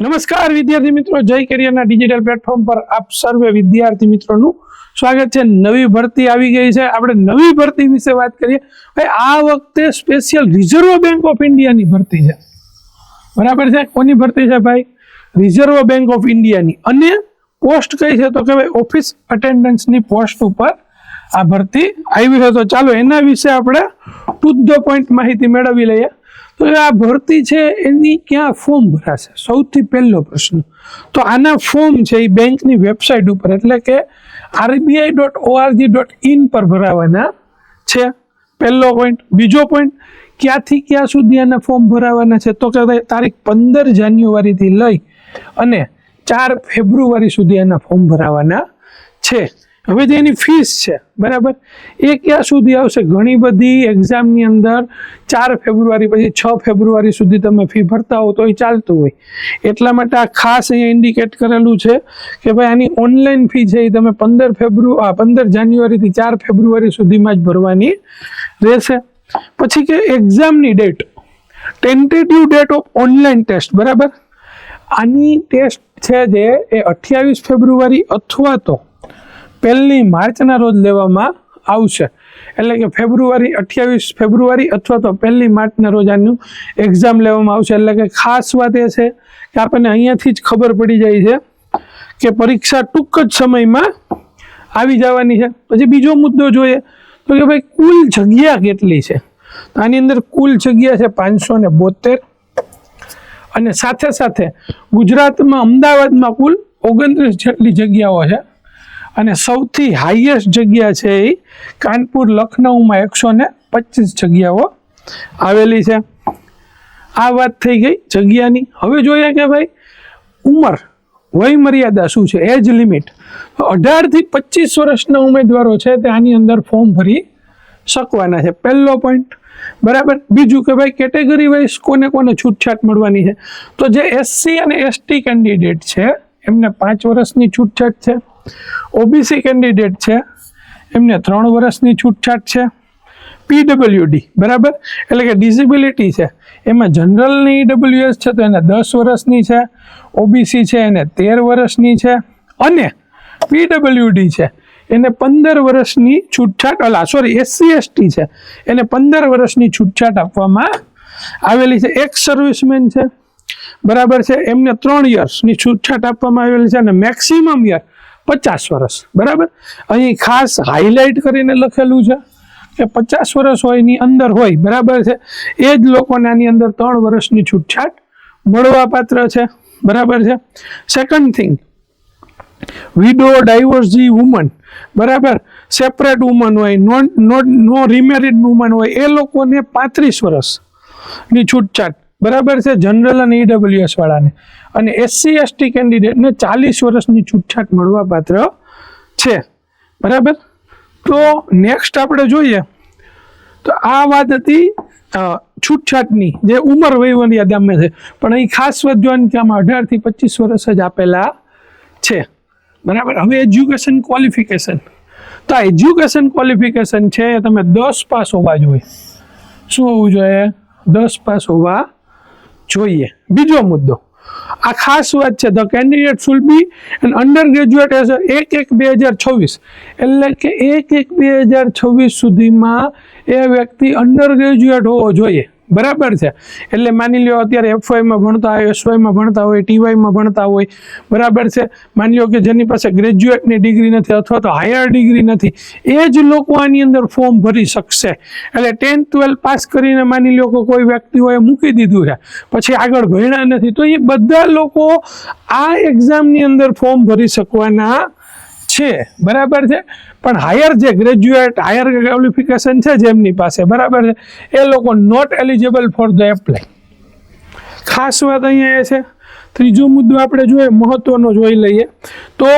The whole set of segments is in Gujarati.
નમસ્કાર, વિદ્યાર્થી મિત્રો. જય કરિયરના ડિજિટલ પ્લેટફોર્મ પર આપ સર્વે વિદ્યાર્થી મિત્રોનું સ્વાગત છે. નવી ભરતી આવી ગઈ છે. આપણે નવી ભરતી વિશે વાત કરીએ. ભાઈ, આ વખતે સ્પેશિયલ રિઝર્વ બેંક ઓફ ઇન્ડિયાની ભરતી છે. બરાબર છે? કોની ભરતી છે ભાઈ? રિઝર્વ બેંક ઓફ ઇન્ડિયાની. અને પોસ્ટ કઈ છે તો કે ભાઈ, ઓફિસ અટેન્ડન્સની પોસ્ટ ઉપર આ ભરતી આવી છે તો ચાલો એના વિશે આપણે ટુ ધ પોઈન્ટ માહિતી મેળવી લઈએ. તો આ ભરતી છે, એની ક્યાં ફોર્મ ભરાશે? સૌથી પહેલો પ્રશ્ન. તો આના ફોર્મ છે એ બેંકની વેબસાઇટ ઉપર, એટલે કે RBI dot ORG dot in પર ભરાવાના છે. પહેલો પોઈન્ટ બીજો પોઈન્ટ ક્યાંથી ક્યાં સુધી આના ફોર્મ ભરાવાના છે? તો કે તારીખ પંદર જાન્યુઆરીથી લઈ અને ચાર ફેબ્રુઆરી સુધી આના ફોર્મ ભરાવાના છે. હવે જે એની ફીસ છે, બરાબર? એ ક્યાં સુધી આવશે? ઘણી બધી એક્ઝામની અંદર ચાર ફેબ્રુઆરી પછી છ ફેબ્રુઆરી સુધી તમે ફી ભરતા હો તો એ ચાલતું હોય. એટલા માટે આ ખાસ અહીંયા ઇન્ડિકેટ કરેલું છે કે ભાઈ આની ઓનલાઈન ફી છે એ તમે પંદર ફેબ્રુઆ પંદર જાન્યુઆરીથી ચાર ફેબ્રુઆરી સુધીમાં જ ભરવાની રહેશે. પછી કે એક્ઝામની date tentative date of online test બરાબર? આની ટેસ્ટ છે જે એ અઠ્યાવીસ ફેબ્રુઆરી અથવા તો પહેલી માર્ચના રોજ લેવામાં આવશે. એટલે કે ફેબ્રુઆરી અઠ્યાવીસ ફેબ્રુઆરી અથવા તો પહેલી માર્ચના રોજ આનું એક્ઝામ લેવામાં આવશે. એટલે કે ખાસ વાત એ છે કે આપણને અહીંયાથી જ ખબર પડી જાય છે કે પરીક્ષા ટૂંક જ સમયમાં આવી જવાની છે. પછી બીજો મુદ્દો જોઈએ તો કે ભાઈ કુલ જગ્યા કેટલી છે? આની અંદર કુલ જગ્યા છે પાંચસો ને બોતેર અને સાથે સાથે ગુજરાતમાં અમદાવાદમાં કુલ ઓગણત્રીસ જેટલી જગ્યાઓ છે. અને સૌથી હાઈએસ્ટ જગ્યા છે એ કાનપુર, લખનઉમાં એકસો ને પચીસ જગ્યાઓ આવેલી છે. આ વાત થઈ ગઈ જગ્યાની. હવે જોઈએ કે ભાઈ, ઉંમર વય મર્યાદા શું છે? એજ લિમિટ અઢારથી પચીસ વર્ષના ઉમેદવારો છે તે આની અંદર ફોર્મ ભરી શકવાના છે. પહેલો પોઈન્ટ બરાબર? બીજું કે ભાઈ કેટેગરી વાઇઝ કોને કોને છૂટછાટ મળવાની છે? તો જે એસસી અને એસટી કેન્ડિડેટ છે, એમને પાંચ વર્ષની છૂટછાટ છે. ઓબીસી કેન્ડિડેટ છે. એમને ત્રણ વર્ષની છૂટછાટ છે. પીડબ્લ્યુડી બરાબર? એટલે કે ડિઝિબિલિટી છે. એમાં જનરલની ડબલ્યુએસ છે તો એને દસ વર્ષની છે. ઓબીસી છે એને તેર વર્ષની છે. અને પીડબ્લ્યુડી છે, એને પંદર વર્ષની છૂટછાટ, અલા સોરી એસસી એસટી છે. એને પંદર વર્ષની છૂટછાટ આપવામાં આવેલી છે. એક સર્વિસમેન છે, બરાબર છે. એમને ત્રણ યર્સની છૂટછાટ આપવામાં આવેલી છે અને મેક્સિમમ યર પચાસ વર્ષ, બરાબર? અહીં ખાસ હાઇલાઇટ કરીને લખેલું છે કે પચાસ વર્ષ હોય એની અંદર હોય, બરાબર છે? એ જ લોકોને આની અંદર ત્રણ વર્ષની છૂટછાટ મળવા પાત્ર છે, બરાબર છે? Second thing widow divorcee woman બરાબર? સેપરેટ વુમન હોય નોટ નો રિમેરિડ વુમન હોય, એ લોકોને પાંત્રીસ વર્ષની છૂટછાટ બરાબર છે જનરલ અને ઈડબ્લ્યુએસ વાળાને. અને એસસી એસટી કેન્ડિડેટને ચાલીસ વર્ષની છૂટછાટ મળવા પાત્ર છે. બરાબર? તો નેક્સ્ટ આપણે જોઈએ. તો આ વાત હતી છૂટછાટની, જે ઉંમર વયવનિયાદામાં છે. પણ અહીં ખાસ વાત જોવાની કે આમાં અઢારથી પચીસ વર્ષ જ આપેલા છે. બરાબર? હવે એજ્યુકેશન ક્વોલિફિકેશન તો આ એજ્યુકેશન ક્વોલિફિકેશન છે તમે દસ પાસ હોવા જોઈએ. શું હોવું જોઈએ? દસ પાસ હોવા જોઈએ. બીજો મુદ્દો. આ ખાસ વાત છે the candidate should be an undergraduate as એક એક બે હજાર છવ્વીસ. એટલે કે એક એક બે હજાર છવ્વીસ સુધીમાં એ વ્યક્તિ અંડર ગ્રેજ્યુએટ હોવો જોઈએ. બરાબર છે. એટલે માની લ્યો અત્યારે એફવાયમાં ભણતા હોય એસવાયમાં ભણતા હોય ટીવાયમાં ભણતા હોય, બરાબર છે. માની લો કે જેની પાસે ગ્રેજ્યુએટની ડિગ્રી નથી અથવા તો હાયર ડિગ્રી નથી, એ જ લોકો આની અંદર ફોર્મ ભરી શકશે. એટલે ટેન્થ ટ્વેલ્થ પાસ કરીને માની લો કે કોઈ વ્યક્તિઓએ મૂકી દીધું છે. પછી આગળ ભણ્યા નથી, તો એ બધા લોકો આ એક્ઝામની અંદર ફોર્મ ભરી શકવાના છે, બરાબર છે? પણ હાયર જે ગ્રેજ્યુએટ હાયર ક્વોલિફિકેશન છે જેમની પાસે, બરાબર છે? એ લોકો not eligible for the apply ખાસ વાત અહીંયા એ છે, ત્રીજો મુદ્દો આપણે જોઈએ, મહત્વનો જોઈ લઈએ. તો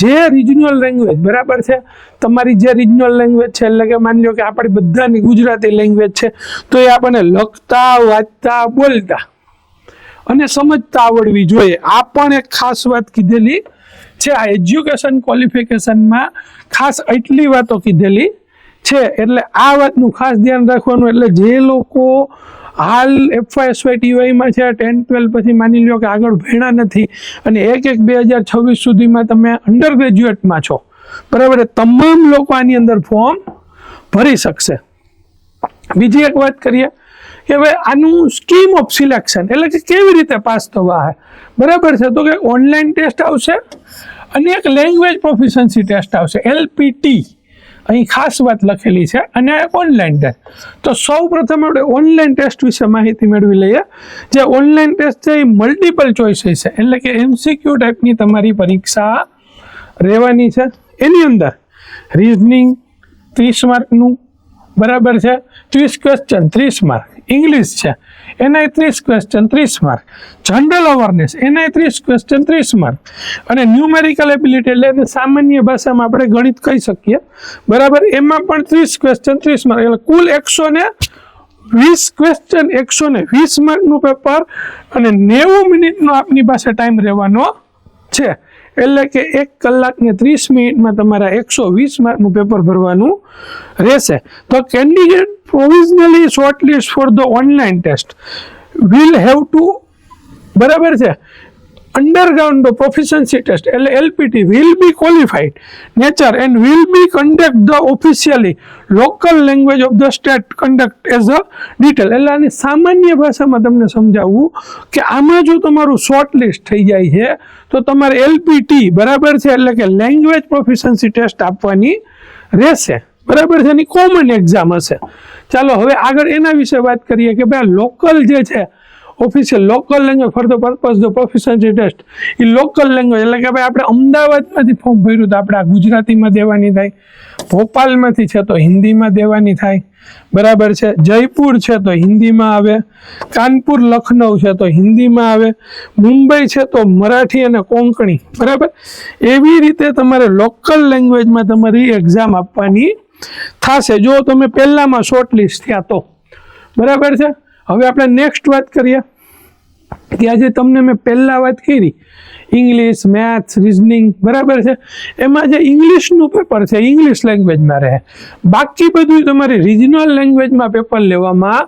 જે રિજનલ લેંગ્વેજ બરાબર છે? તમારી જે રિજનલ લેંગ્વેજ છે, એટલે કે માની લો કે આપણી બધાની ગુજરાતી લેંગ્વેજ છે, તો એ આપણને લખતા, વાંચતા, બોલતા અને સમજતા આવડવી જોઈએ. આ પણ એક ખાસ વાત કીધેલી છે આ એજ્યુકેશન ક્વોલિફિકેશનમાં ખાસ એટલી વાતો કીધેલી છે. એટલે આ વાતનું ખાસ ધ્યાન રાખવાનું, એટલે જે લોકો હાલ એફવાય એસવાય ટીવાયમાં છે, ટેન, ટ્વેલ્વ પછી માની લ્યો કે આગળ ભણ્યા નથી, અને એક એક બે હજાર છવ્વીસ સુધીમાં તમે અંડર ગ્રેજ્યુએટમાં છો, બરાબર? તમામ લોકો આની અંદર ફોર્મ ભરી શકશે. બીજી એક વાત કરીએ કે ભાઈ આનું સ્કીમ ઓફ સિલેક્શન એટલે કે કેવી રીતે પાસ થવા બરાબર છે? તો કે ઓનલાઈન ટેસ્ટ આવશે અને એક લેંગ્વેજ પ્રોફિશન્સી ટેસ્ટ આવશે એલપીટી અહીં ખાસ વાત લખેલી છે, અને ઓનલાઈન ટેસ્ટ તો સૌ પ્રથમ આપણે ઓનલાઈન ટેસ્ટ વિશે માહિતી મેળવી લઈએ. જે ઓનલાઈન ટેસ્ટ છે, એ મલ્ટિપલ ચોઇસીસ છે. એટલે કે એમસીક્યુ ટાઈપની તમારી પરીક્ષા રહેવાની છે. એની અંદર રિઝનિંગ ત્રીસ માર્કનું બરાબર છે. ત્રીસ ક્વેશ્ચન ત્રીસ માર્ક ઇંગ્લિશ છે. એનાય ત્રીસ ક્વેશ્ચન ત્રીસ માર્ક જનરલ અવેરનેસ એનાય ત્રીસ ક્વેશ્ચન ત્રીસ માર્ક અને ન્યુમેરિકલ એબિલિટી એટલે એને સામાન્ય ભાષામાં આપણે ગણિત કહી શકીએ. બરાબર? એમાં પણ ત્રીસ ક્વેશ્ચન ત્રીસ માર્ક એટલે કુલ એકસો ને વીસ ક્વેશ્ચન એકસો ને વીસ માર્કનું પેપર અને નેવું મિનિટનો આપની પાસે ટાઈમ રહેવાનો છે. એટલે કે એક કલાક ને ત્રીસ મિનિટમાં તમારા એકસો વીસ માર્કનું પેપર ભરવાનું રહેશે. તો candidate provisionally short list for the online test will have to બરાબર છે? અંડરગ્રાઉન્ડ પ્રોફિશન્સી ટેસ્ટ એટલે LPT will be qualified nature and will be conduct the officially local language of the state conduct as a detail એટલે આની સામાન્ય ભાષામાં તમને સમજાવવું કે આમાં જો તમારું શોર્ટ લિસ્ટ થઈ જાય છે, તો તમારે એલપીટી બરાબર છે, એટલે કે લેંગ્વેજ પ્રોફિશન્સી ટેસ્ટ આપવાની રહેશે. બરાબર છે, એની કોમન એક્ઝામ હશે. ચાલો, હવે આગળ એના વિશે વાત કરીએ કે ભાઈ લોકલ જે છે official local language for the purpose the proficiency test A local language એટલે કે ભાઈ આપણે અમદાવાદમાંથી ફોર્મ ભર્યું તો આપણે આ ગુજરાતીમાં દેવાની થાય. ભોપાલમાંથી છે તો હિન્દીમાં દેવાની થાય. બરાબર છે? જયપુર છે તો હિન્દીમાં આવે. કાનપુર, લખનઉ છે તો હિન્દીમાં આવે. મુંબઈ છે તો મરાઠી અને કોંકણી. બરાબર? એવી રીતે તમારે લોકલ લેંગ્વેજમાં તમારી એક્ઝામ આપવાની થશે. જો તમે પહેલામાં શોર્ટ લિસ્ટ થયા તો. બરાબર છે? હવે આપણે નેક્સ્ટ વાત કરીએ કે આજે તમને મેં પહેલાં વાત કરી. ઇંગ્લિશ મેથ્સ રિઝનિંગ બરાબર છે? એમાં જે ઇંગ્લિશનું પેપર છે ઇંગ્લિશ લેંગ્વેજમાં રહે. બાકી બધું તમારે રિજનલ લેંગ્વેજમાં પેપર લેવામાં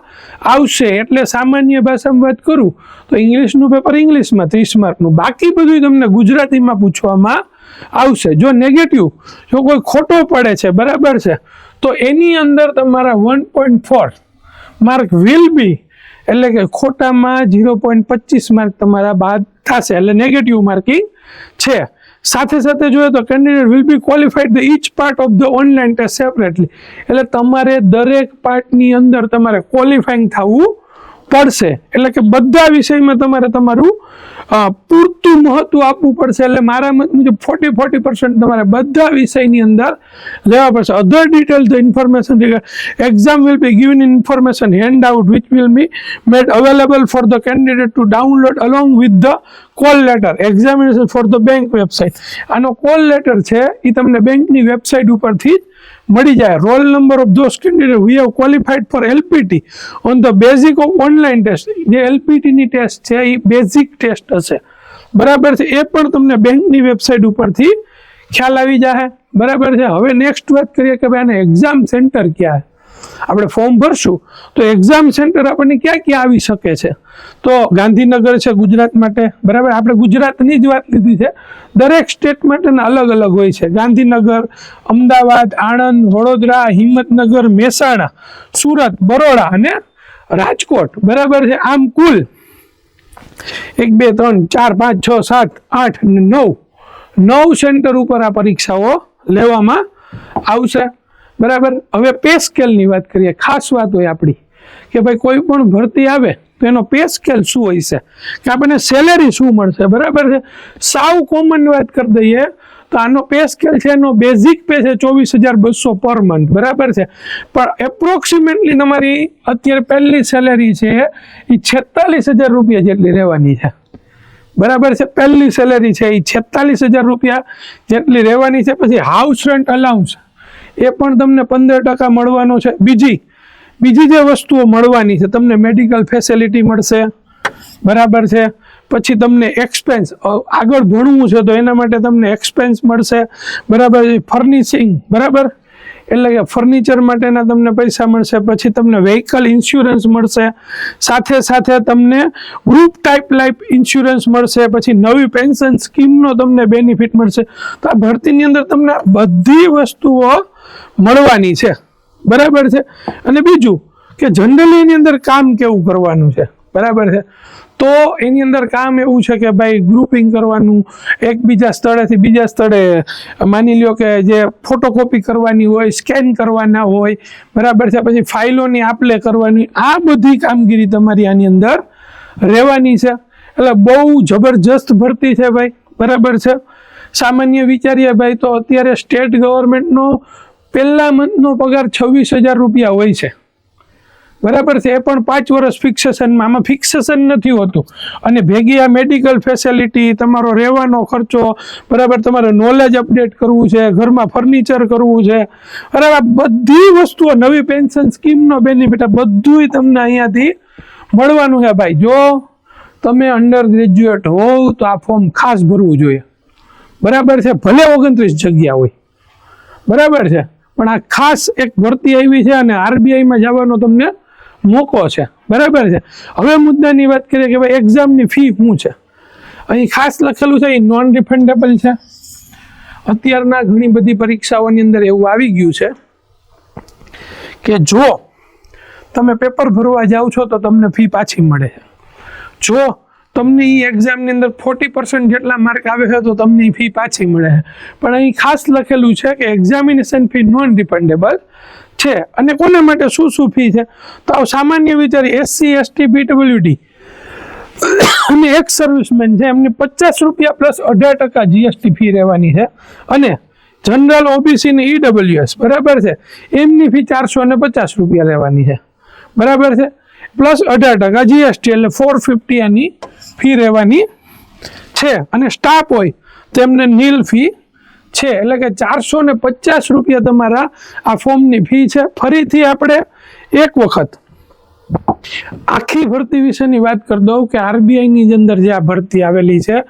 આવશે. એટલે સામાન્ય ભાષામાં વાત કરું, તો ઇંગ્લિશનું પેપર ઇંગ્લિશમાં ત્રીસ માર્કનું. બાકી બધું તમને ગુજરાતીમાં પૂછવામાં આવશે. જો નેગેટિવ જો કોઈ ખોટો પડે છે, બરાબર છે, તો એની અંદર તમારા one point four mark will be એટલે કે ખોટામાં ઝીરો પોઈન્ટ પચીસ માર્ક તમારા બાદ થશે. એટલે નેગેટિવ માર્કિંગ છે. સાથે સાથે જોઈએ તો candidate will be qualified the each part of the online test separately એટલે તમારે દરેક પાર્ટની અંદર તમારે ક્વોલિફાઈંગ થવું પડશે. એટલે કે બધા વિષયમાં તમારે તમારું પૂરતું મહત્વ આપવું પડશે. એટલે મારા મત મુજબ ફોર્ટી ફોર્ટી પર્સન્ટ તમારે બધા વિષયની અંદર લેવા પડશે. Other detail the information exam will be given information hand out which will be made available for the candidate to download along with the call letter examination for the bank website આનો કોલ લેટર છે એ તમને બેંકની વેબસાઇટ ઉપરથી જ મળી જાય. Roll number of those candidate we have qualified for LPT on the basic of online test જે એલપીટીની ટેસ્ટ છે એ બેઝિક ટેસ્ટ હશે. બરાબર છે? એ પણ તમને બેંકની વેબસાઇટ ઉપરથી ખ્યાલ આવી જાય બરાબર છે? હવે નેક્સ્ટ વાત કરીએ કે ભાઈ આને એક્ઝામ સેન્ટર ક્યાં આપણે ફોર્મ ભરશું, તો એક્ઝામ સેન્ટર આપણને ક્યાં ક્યાં આવી શકે છે? તો ગાંધીનગર છે ગુજરાત માટે, બરાબર? આપણે ગુજરાતની જ વાત લીધી છે. દરેક સ્ટેટ માટેના અલગ અલગ હોય છે. ગાંધીનગર, અમદાવાદ, આણંદ, વડોદરા, હિંમતનગર, મહેસાણા, સુરત, બરોડા અને રાજકોટ. બરાબર છે? આમ કુલ એક, બે, ત્રણ, ચાર, પાંચ, છ, સાત, આઠ, નવ. નવ સેન્ટર ઉપર આ પરીક્ષાઓ લેવામાં આવશે. બરાબર? હવે પે સ્કેલની વાત કરીએ. ખાસ વાત હોય આપણી. કે ભાઈ કોઈ પણ ભરતી આવે, તો એનો પે સ્કેલ શું હોય છે? કે આપણને સેલેરી શું મળશે? બરાબર છે? સાવ કોમન વાત કરી દઈએ, તો આનો પે સ્કેલ છે, એનો બેઝિક પે છે, ચોવીસ હજાર બસો પર મંથ બરાબર છે? પણ એપ્રોક્સિમેટલી તમારી અત્યારે પહેલી સેલેરી છે, એ છેતાલીસ હજાર રૂપિયા જેટલી રહેવાની છે. બરાબર છે? પહેલી સેલેરી છે, એ છેતાલીસ હજાર રૂપિયા જેટલી રહેવાની છે, પછી હાઉસ રેન્ટ અલાઉન્સ એ પણ તમને પંદર ટકા મળવાનો છે. બીજી બીજી જે વસ્તુઓ મળવાની છે, તમને મેડિકલ ફેસિલિટી મળશે. બરાબર છે? પછી તમને એક્સપેન્સ આગળ ભણવું છે તો એના માટે તમને એક્સપેન્સ મળશે. બરાબર ફર્નિશિંગ, બરાબર? એટલે કે ફર્નિચર માટેના તમને પૈસા મળશે, પછી તમને વ્હીકલ ઇન્સ્યોરન્સ મળશે. સાથે સાથે તમને ગ્રુપ ટાઈપ લાઈફ ઇન્સ્યોરન્સ મળશે, પછી નવી પેન્શન સ્કીમનો તમને બેનિફિટ મળશે. તો આ ભરતીની અંદર તમને બધી વસ્તુઓ મળવાની છે. બરાબર છે? અને બીજું કે જનરલી એની અંદર કામ કેવું કરવાનું છે? બરાબર છે? તો એની અંદર કામ એવું છે કે ભાઈ ગ્રુપિંગ કરવાનું, એકબીજા સ્થળેથી બીજા સ્થળે, માની લ્યો કે જે ફોટોકોપી કરવાની હોય સ્કેન કરવાના હોય, બરાબર છે? પછી ફાઇલોની આપલે કરવાની, આ બધી કામગીરી તમારી આની અંદર રહેવાની છે. એટલે બહુ જબરજસ્ત ભરતી છે ભાઈ. બરાબર છે? સામાન્ય વિચારીએ ભાઈ, તો અત્યારે સ્ટેટ ગવર્મેન્ટનો પહેલા મંથનો પગાર છવ્વીસ હજાર રૂપિયા હોય છે. બરાબર છે, એ પણ પાંચ વર્ષ ફિક્સેશનમાં આમાં ફિક્સેશન નથી હોતું. અને ભેગી આ મેડિકલ ફેસિલિટી તમારો રહેવાનો ખર્ચો, બરાબર, તમારે નોલેજ અપડેટ કરવું છે, ઘરમાં ફર્નિચર કરવું છે. બરાબર બધી વસ્તુઓ નવી પેન્શન સ્કીમનો બેનિફિટ આ બધુંય તમને અહીંયાથી મળવાનું છે. ભાઈ, જો તમે અંડર ગ્રેજ્યુએટ હોવ, તો આ ફોર્મ ખાસ ભરવું જોઈએ. બરાબર છે, ભલે ઓગણત્રીસ જગ્યા હોય. બરાબર છે. પણ આ ખાસ એક ભરતી આવી છે અને આરબીઆઈમાં જવાનો તમને મોકો છે. બરાબર છે? હવે મુદ્દાની વાત કરીએ કે ભાઈ એક્ઝામની ફી શું છે? અહીં ખાસ લખેલું છે એ નોન રિફંડેબલ છે. અત્યારના ઘણી બધી પરીક્ષાઓની અંદર એવું આવી ગયું છે કે જો તમે પેપર ભરવા જાઓ છો તો તમને ફી પાછી મળે છે. જો તમને એ એક્ઝામની અંદર ફોર્ટી પર્સન્ટ જેટલા માર્ક આવે છે તો તમને ફી પાછી મળે છે. પણ અહીં ખાસ લખેલું છે કે એક્ઝામિનેશન ફી નોન રિફંડેબલ છે. અને કોના માટે શું શું ફી છે? તો સામાન્ય વિચાર એસસી એસટી પીડબ્લ્યુડી અને એક સર્વિસમેન છે, એમની પચાસ રૂપિયા પ્લસ અઢાર ટકા જીએસટી ફી રહેવાની છે. અને જનરલ ઓબીસી ને ઈડબ્લ્યુએસ બરાબર છે. એમની ફી ચારસો ને પચાસ રૂપિયા લેવાની છે. બરાબર છે? પ્લસ અઢાર ટકા જીએસટી એટલે ફોર ફિફ્ટી એની ફી રહેવાની છે. અને સ્ટાફ હોય, તેમને નીલ ફી છે. એટલે કે ચારસો ને પચાસ રૂપિયા તમારા આ ફોર્મની ફી છે. ફરીથી આપણે એક વખત આખી ભરતી વિશેની વાત કરી દઉં કે આરબીઆઈની જ અંદર જે આ ભરતી આવેલી છે,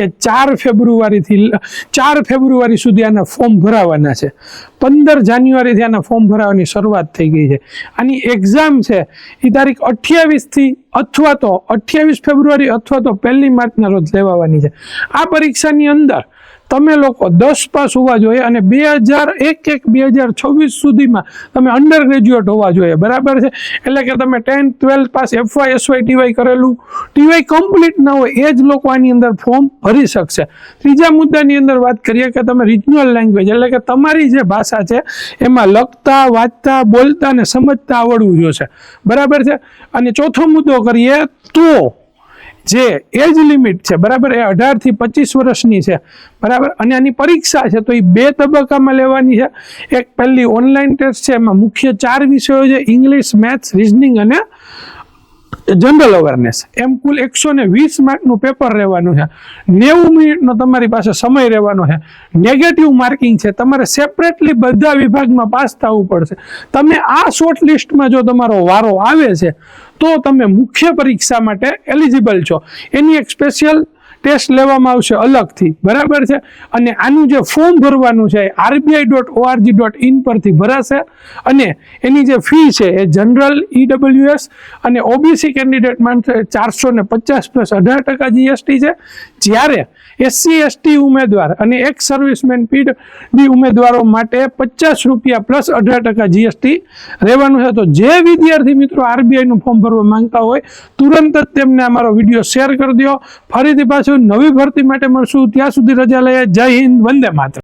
એ ચાર ફેબ્રુઆરીથી ચાર ફેબ્રુઆરી સુધી આના ફોર્મ ભરાવાના છે. પંદર જાન્યુઆરીથી આના ફોર્મ ભરાવાની શરૂઆત થઈ ગઈ છે. આની એક્ઝામ છે એ તારીખ અઠ્યાવીસથી અથવા તો અઠ્યાવીસ ફેબ્રુઆરી અથવા તો પહેલી માર્ચના રોજ લેવાવાની છે. આ પરીક્ષાની અંદર તમે લોકો દસ પાસ હોવા જોઈએ અને બે હજાર એક એક, બે હજાર છવ્વીસ સુધીમાં તમે અંડર ગ્રેજ્યુએટ હોવા જોઈએ. બરાબર છે? એટલે કે તમે tenth, twelfth pass, FY, SY, TY કરેલું. ટીવાય કમ્પ્લીટ ના હોય એ જ લોકો આની અંદર ફોર્મ ભરી શકશે. ત્રીજા મુદ્દાની અંદર વાત કરીએ કે તમે રિજનલ લેંગ્વેજ એટલે કે તમારી જે ભાષા છે, એમાં લખતા, વાંચતા, બોલતા અને સમજતા આવડવું જોશે. બરાબર છે? અને ચોથો મુદ્દો કરીએ તો જે એજ લિમિટ છે, બરાબર? એ અઢારથી પચીસ વર્ષની છે, બરાબર? અને આની પરીક્ષા છે, તો એ બે તબક્કામાં લેવાની છે. એક પહેલી ઓનલાઈન ટેસ્ટ છે, એમાં મુખ્ય ચાર વિષયો છે, ઇંગ્લિશ, મેથ્સ, રિઝનિંગ અને જનરલ અવેરનેસ. એમ કુલ એકસો ને વીસ માર્કનું પેપર રહેવાનું છે. નેવું મિનિટનો તમારી પાસે સમય રહેવાનો છે. નેગેટિવ માર્કિંગ છે. તમારે સેપરેટલી બધા વિભાગમાં પાસ થવું પડશે. તમે આ શોર્ટ લિસ્ટમાં જો તમારો વારો આવે છે તો તમે મુખ્ય પરીક્ષા માટે એલિજિબલ છો. એની એક સ્પેશિયલ ટેસ્ટ લેવામાં આવશે અલગથી. બરાબર છે? અને આનું જે ફોર્મ ભરવાનું છે RBI dot ORG dot in પરથી ભરાશે. અને એની જે ફી છે એ જનરલ ઈડબ્લ્યુએસ અને ઓબીસી કેન્ડિડેટ માટે ચારસો ને પચાસ પ્લસ અઢાર ટકા જીએસટી છે. જ્યારે એસસી, એસટી ઉમેદવાર અને એક સર્વિસમેન પીડી ઉમેદવારો માટે પચાસ રૂપિયા પ્લસ અઢાર ટકા જીએસટી રહેવાનું છે. તો જે વિદ્યાર્થી મિત્રો આરબીઆઈનું ફોર્મ ભરવા માંગતા હોય, તુરંત જ તેમને અમારો વીડિયો શેર કરી દો. ફરીથી પાછું નવી ભરતી માટે મળશું. ત્યાં સુધી રજા લઈએ. જય હિન્દ વંદે માતરમ.